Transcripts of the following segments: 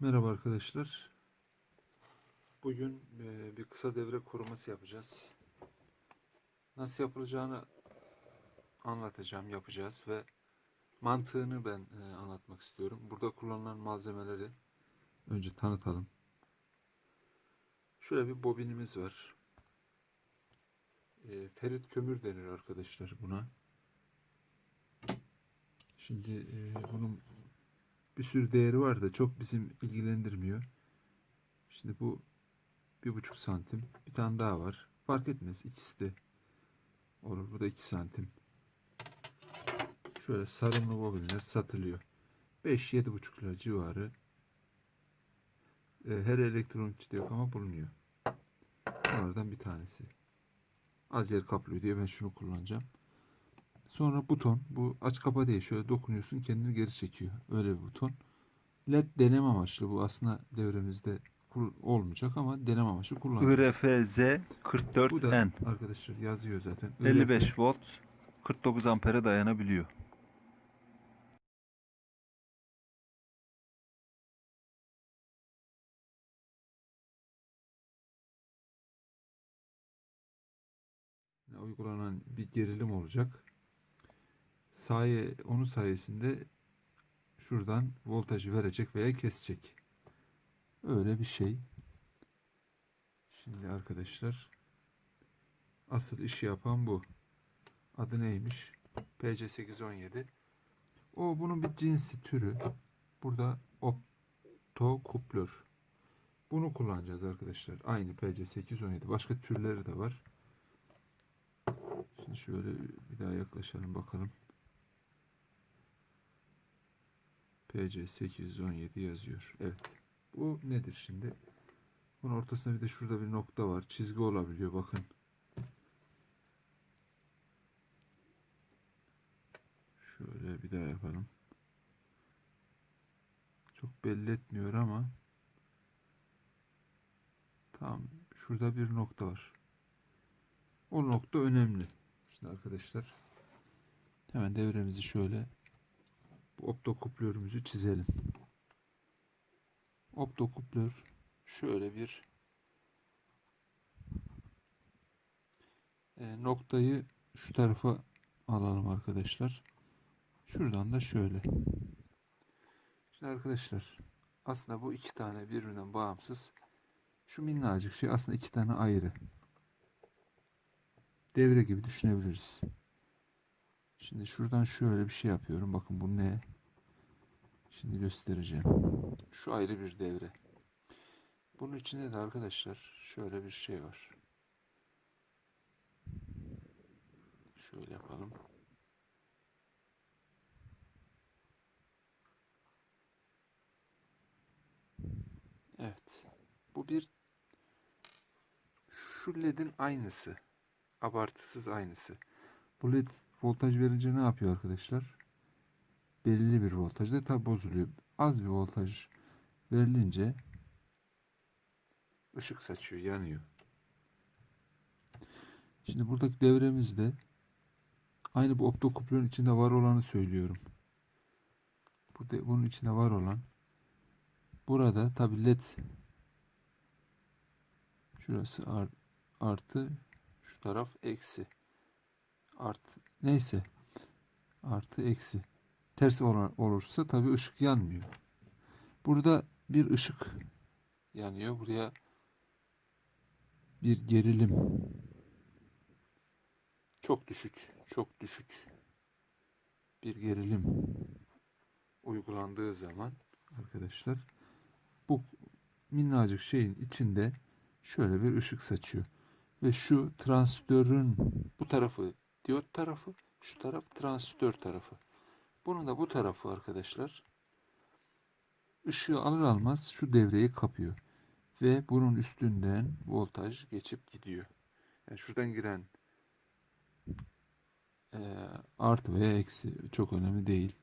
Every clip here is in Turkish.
Merhaba arkadaşlar. Bugün e, bir kısa devre koruması yapacağız. Nasıl yapılacağını anlatacağım, yapacağız ve mantığını ben e, anlatmak istiyorum. Burada kullanılan malzemeleri önce tanıtalım. Şöyle bir bobinimiz var. E, Ferit kömür denir arkadaşlar buna. Şimdi bunun bir sürü değeri var da çok bizim ilgilendirmiyor. Şimdi bu bir buçuk santim. Bir tane daha var. Fark etmez. ikisi de olur. Bu da iki santim. Şöyle sarımlı bobinler satılıyor. 5 buçuk lira civarı. E, Her elektronikçide yok ama bulunuyor. Onlardan bir tanesi. Az yer kaplıyor diye ben şunu kullanacağım. Sonra buton. Bu aç kapa değil. Şöyle dokunuyorsun kendini geri çekiyor. Öyle bir buton. LED deneme amaçlı. Bu aslında devremizde olmayacak ama deneme amaçlı kullanacağız. IRFZ Bu da 44N arkadaşlar yazıyor zaten. 55 volt 49 ampere dayanabiliyor. uygulanan bir gerilim olacak. Saye, onun sayesinde şuradan voltajı verecek veya kesecek. Öyle bir şey. Şimdi arkadaşlar asıl işi yapan bu. Adı neymiş? PC817. O bunun bir cinsi türü. Burada optokuplör. Bunu kullanacağız arkadaşlar. Aynı PC817. Başka türleri de var. Şimdi şöyle bir daha yaklaşalım bakalım. PC 817 yazıyor. Evet. Bu nedir şimdi? Bunun ortasında bir de şurada bir nokta var. Çizgi olabiliyor bakın. Şöyle bir daha yapalım. Çok belli etmiyor ama tamam şurada bir nokta var. O nokta önemli. Şimdi arkadaşlar hemen devremizi şöyle optokuplörümüzü çizelim. Optokuplör şöyle bir e, noktayı şu tarafa alalım arkadaşlar. Şuradan da şöyle. Şimdi arkadaşlar aslında bu iki tane birbirinden bağımsız şu minnacık şey aslında iki tane ayrı devre gibi düşünebiliriz. Şimdi şuradan şöyle bir şey yapıyorum. Bakın bu ne? Şimdi göstereceğim. Şu ayrı bir devre. Bunun içinde de arkadaşlar şöyle bir şey var. Şöyle yapalım. Evet. Bu bir şu ledin aynısı abartısız aynısı. Bu led voltaj verince ne yapıyor arkadaşlar? Belirli bir voltajda tabi bozuluyor. Az bir voltaj verilince ışık saçıyor, yanıyor. Şimdi buradaki devremizde aynı bu optokuplörün içinde var olanı söylüyorum. Bu de, bunun içinde var olan burada tabi led şurası art, artı şu taraf eksi. Artı neyse. Artı eksi. Ters olursa tabi ışık yanmıyor. Burada bir ışık yanıyor. Buraya bir gerilim çok düşük, çok düşük bir gerilim uygulandığı zaman arkadaşlar bu minnacık şeyin içinde şöyle bir ışık saçıyor ve şu transistörün bu tarafı diyot tarafı, şu taraf transistör tarafı. Bunun da bu tarafı arkadaşlar ışığı alır almaz şu devreyi kapıyor ve bunun üstünden voltaj geçip gidiyor. Yani şuradan giren e, artı veya eksi çok önemli değil.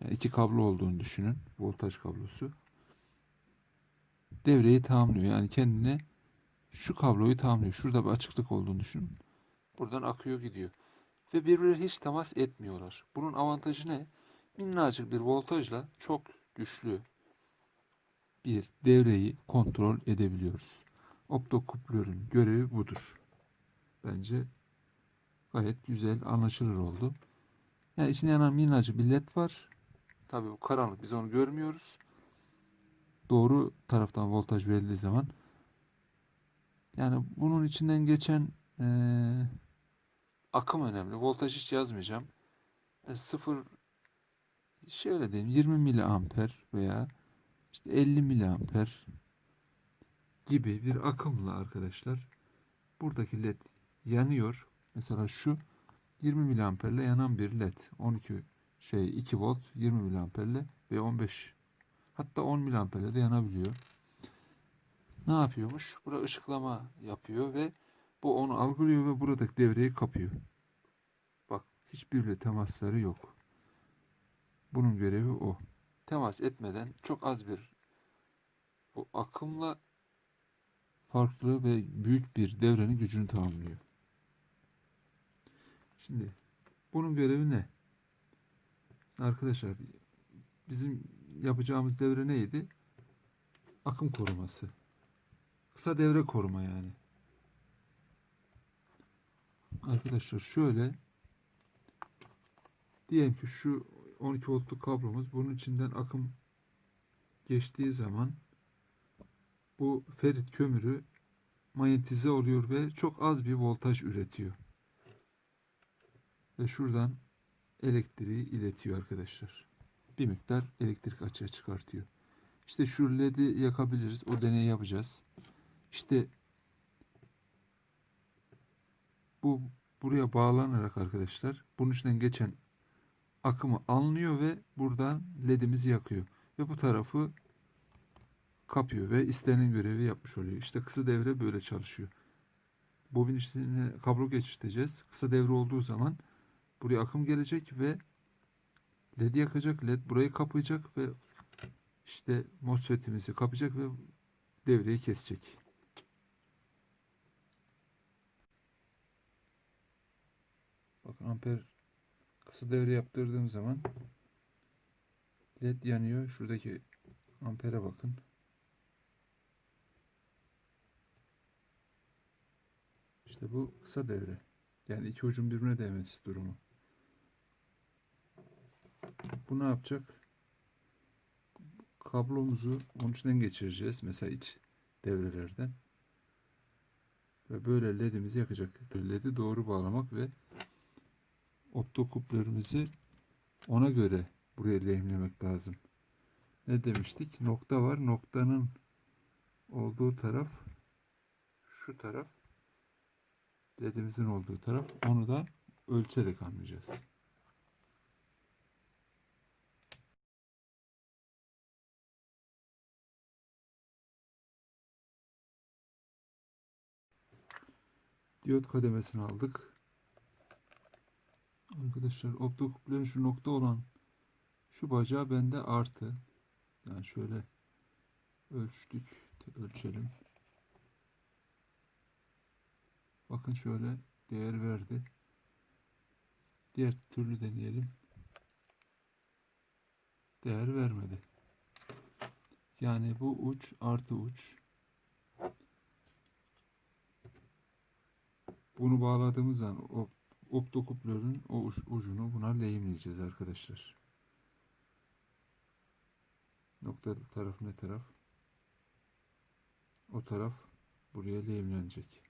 Yani iki kablo olduğunu düşünün. Voltaj kablosu. Devreyi tamamlıyor. Yani kendine şu kabloyu tamamlıyor. Şurada bir açıklık olduğunu düşünün. Buradan akıyor gidiyor. Ve birbirleri hiç temas etmiyorlar. Bunun avantajı ne? Minnacık bir voltajla çok güçlü bir devreyi kontrol edebiliyoruz. Optokuplörün görevi budur. Bence gayet güzel anlaşılır oldu. Yani içinde yanan minnacık bir led var. Tabii bu karanlık biz onu görmüyoruz. Doğru taraftan voltaj verildiği zaman yani bunun içinden geçen eee, akım önemli. Voltaj hiç yazmayacağım. E, sıfır şöyle diyeyim 20 miliamper veya işte 50 miliamper gibi bir akımla arkadaşlar buradaki led yanıyor. Mesela şu 20 miliamperle yanan bir led 12 şey 2 volt 20 miliamperle ve 15 hatta 10 miliamperle de yanabiliyor. Ne yapıyormuş? Burada ışıklama yapıyor ve bu onu algılıyor ve buradaki devreyi kapıyor. Bak hiçbiriyle temasları yok. Bunun görevi o. Temas etmeden çok az bir bu akımla farklı ve büyük bir devrenin gücünü tamamlıyor. Şimdi bunun görevi ne? Arkadaşlar bizim yapacağımız devre neydi? Akım koruması. Kısa devre koruma yani. Arkadaşlar şöyle diyelim ki şu 12 voltluk kablomuz bunun içinden akım geçtiği zaman bu ferit kömürü manyetize oluyor ve çok az bir voltaj üretiyor. Ve şuradan elektriği iletiyor arkadaşlar. Bir miktar elektrik açığa çıkartıyor. İşte şu led'i yakabiliriz. O deneyi yapacağız. İşte bu buraya bağlanarak arkadaşlar bunun içinden geçen akımı anlıyor ve buradan ledimizi yakıyor. Ve bu tarafı kapıyor ve istenen görevi yapmış oluyor. İşte kısa devre böyle çalışıyor. Bobin içine kablo geçirteceğiz. Kısa devre olduğu zaman buraya akım gelecek ve led yakacak. Led burayı kapayacak ve işte MOSFET'imizi kapacak ve devreyi kesecek. Bakın amper kısa devre yaptırdığım zaman led yanıyor. Şuradaki ampere bakın. İşte bu kısa devre. Yani iki ucun birbirine değmesi durumu. Bu ne yapacak? Kablomuzu onun içinden geçireceğiz. Mesela iç devrelerden. Ve böyle ledimizi yakacak. Ledi doğru bağlamak ve optokuplörümüzü ona göre buraya lehimlemek lazım. Ne demiştik? Nokta var. Noktanın olduğu taraf şu taraf ledimizin olduğu taraf. Onu da ölçerek anlayacağız. Diyot kademesini aldık. Arkadaşlar optokuplerin şu nokta olan şu bacağı bende artı. Yani şöyle ölçtük. Ölçelim. Bakın şöyle değer verdi. Diğer türlü deneyelim. Değer vermedi. Yani bu uç artı uç. Bunu bağladığımız zaman optokuplörün o ucunu buna lehimleyeceğiz arkadaşlar. Noktalı taraf ne taraf? O taraf buraya lehimlenecek.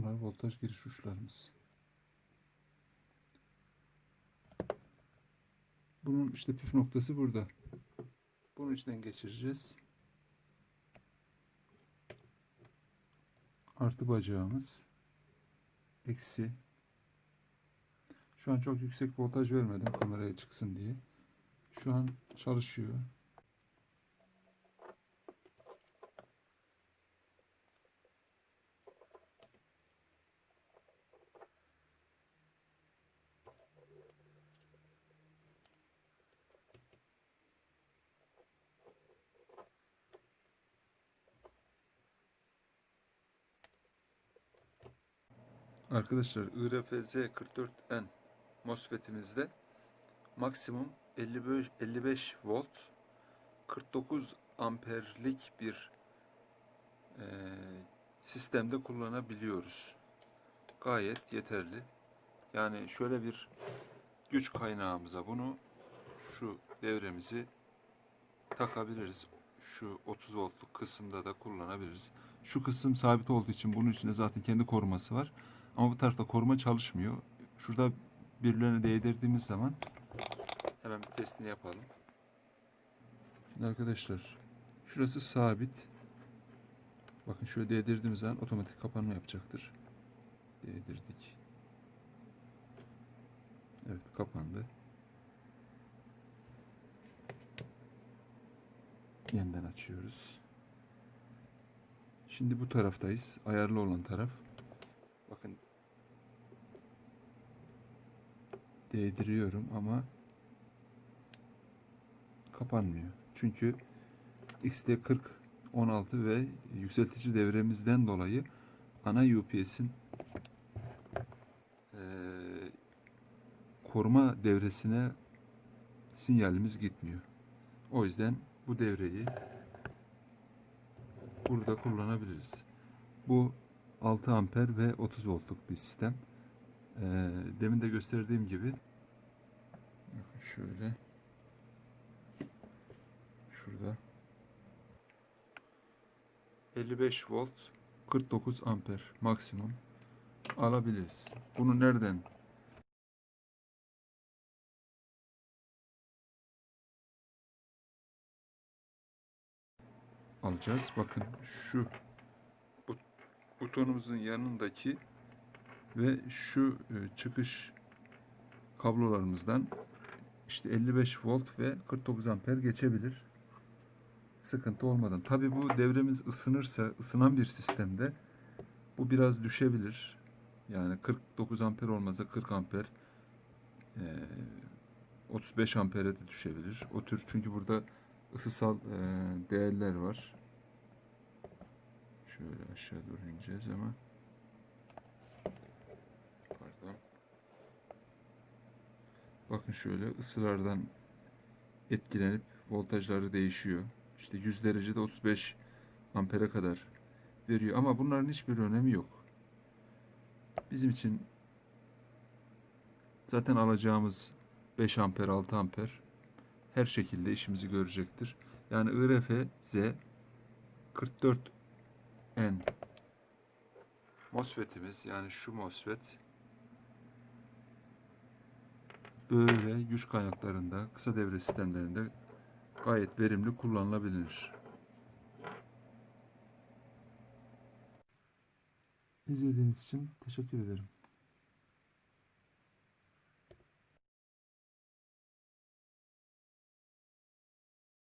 Bunlar voltaj giriş uçlarımız. Bunun işte püf noktası burada. Bunun içinden geçireceğiz. Artı bacağımız. Eksi. Şu an çok yüksek voltaj vermedim kameraya çıksın diye. Şu an çalışıyor. Arkadaşlar IRFZ 44N MOSFET'imizde maksimum 55, 55 volt 49 amperlik bir eee, sistemde kullanabiliyoruz. Gayet yeterli. Yani şöyle bir güç kaynağımıza bunu şu devremizi takabiliriz. Şu 30 voltluk kısımda da kullanabiliriz. Şu kısım sabit olduğu için bunun içinde zaten kendi koruması var. Ama bu tarafta koruma çalışmıyor. Şurada birbirlerine değdirdiğimiz zaman hemen bir testini yapalım. Şimdi arkadaşlar şurası sabit. Bakın şöyle değdirdiğimiz zaman otomatik kapanma yapacaktır. Değdirdik. Evet kapandı. Yeniden açıyoruz. Şimdi bu taraftayız. Ayarlı olan taraf. Bakın değdiriyorum ama kapanmıyor. Çünkü XT40 16 ve yükseltici devremizden dolayı ana UPS'in eee, koruma devresine sinyalimiz gitmiyor. O yüzden bu devreyi burada kullanabiliriz. Bu 6 amper ve 30 voltluk bir sistem. Ee, demin de gösterdiğim gibi şöyle şurada 55 volt 49 amper maksimum alabiliriz. Bunu nereden alacağız? Bakın şu bu- butonumuzun yanındaki ve şu e, çıkış kablolarımızdan işte 55 volt ve 49 amper geçebilir. Sıkıntı olmadan. Tabi bu devremiz ısınırsa, ısınan bir sistemde bu biraz düşebilir. Yani 49 amper olmazsa 40 amper e, 35 ampere de düşebilir. O tür çünkü burada ısısal e, değerler var. Şöyle aşağı doğru ineceğiz ama Bakın şöyle ısılardan etkilenip voltajları değişiyor. İşte 100 derecede 35 ampere kadar veriyor ama bunların hiçbir önemi yok. Bizim için zaten alacağımız 5 amper 6 amper her şekilde işimizi görecektir. Yani IRF Z 44N MOSFET'imiz yani şu MOSFET böyle güç kaynaklarında, kısa devre sistemlerinde gayet verimli kullanılabilir. İzlediğiniz için teşekkür ederim.